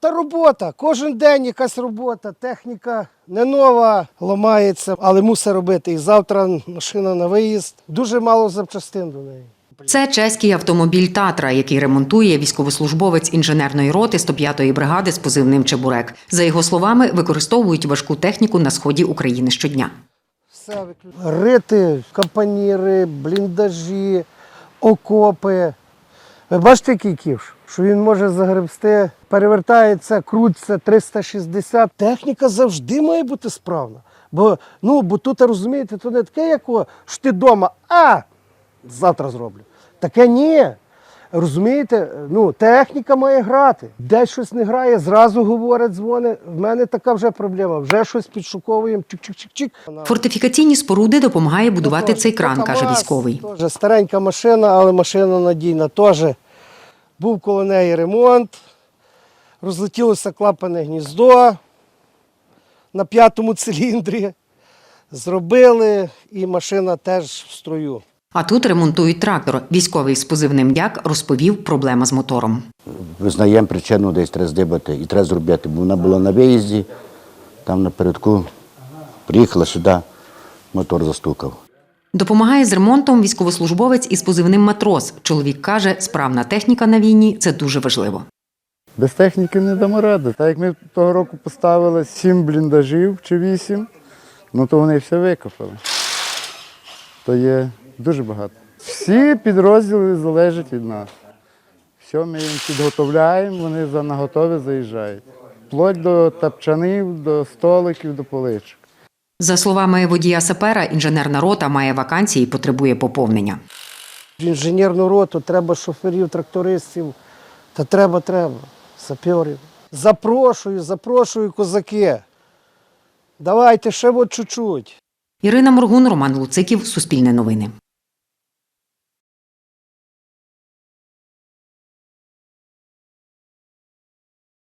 Та робота, кожен день якась робота, техніка не нова, ламається, але мусить робити. І завтра машина на виїзд. Дуже мало запчастин до неї. Це чеський автомобіль Татра, який ремонтує військовослужбовець інженерної роти 105-ї бригади з позивним Чебурек. За його словами, використовують важку техніку на сході України щодня. Рити, капаніри, бліндажі, окопи. Ви бачите, який ківш? Що він може загребсти, перевертається, крутиться 360. Техніка завжди має бути справна. Бо, ну, бо тут, розумієте, то не таке, як що ти вдома, а завтра зроблю. Таке ні. Розумієте, ну, техніка має грати. Десь щось не грає, зразу говорять, дзвонить. В мене така вже проблема. Вже щось підшуковуємо, чик-чик-чик-чик. Фортифікаційні споруди допомагає будувати цей кран, каже військовий. Теж старенька машина, але машина надійна. Теж був коло неї ремонт, розлетілося клапане гніздо на п'ятому циліндрі. Зробили, і машина теж в строю. А тут ремонтують трактор. Військовий з позивним Дяк розповів проблема з мотором. Визнаємо причину, десь треба здибати і треба зробити, бо вона була на виїзді, там напередку, приїхала сюди, мотор застукав. Допомагає з ремонтом військовослужбовець із позивним матрос. Чоловік каже, справна техніка на війні це дуже важливо. Без техніки не дамо ради. Так як ми того року поставили сім бліндажів чи вісім, ну то вони все викопали. То є дуже багато. Всі підрозділи залежать від нас. Все ми їм підготовляємо, вони за наготові заїжджають. Вплоть до тапчанів, до столиків, до поличок. За словами водія сапера, інженерна рота має вакансії і потребує поповнення. В інженерну роту треба шоферів, трактористів. Та треба, треба, саперів. Запрошую, запрошую, козаки. Давайте ще от чуть-чуть. Ірина Моргун, Роман Луциків, Суспільне новини.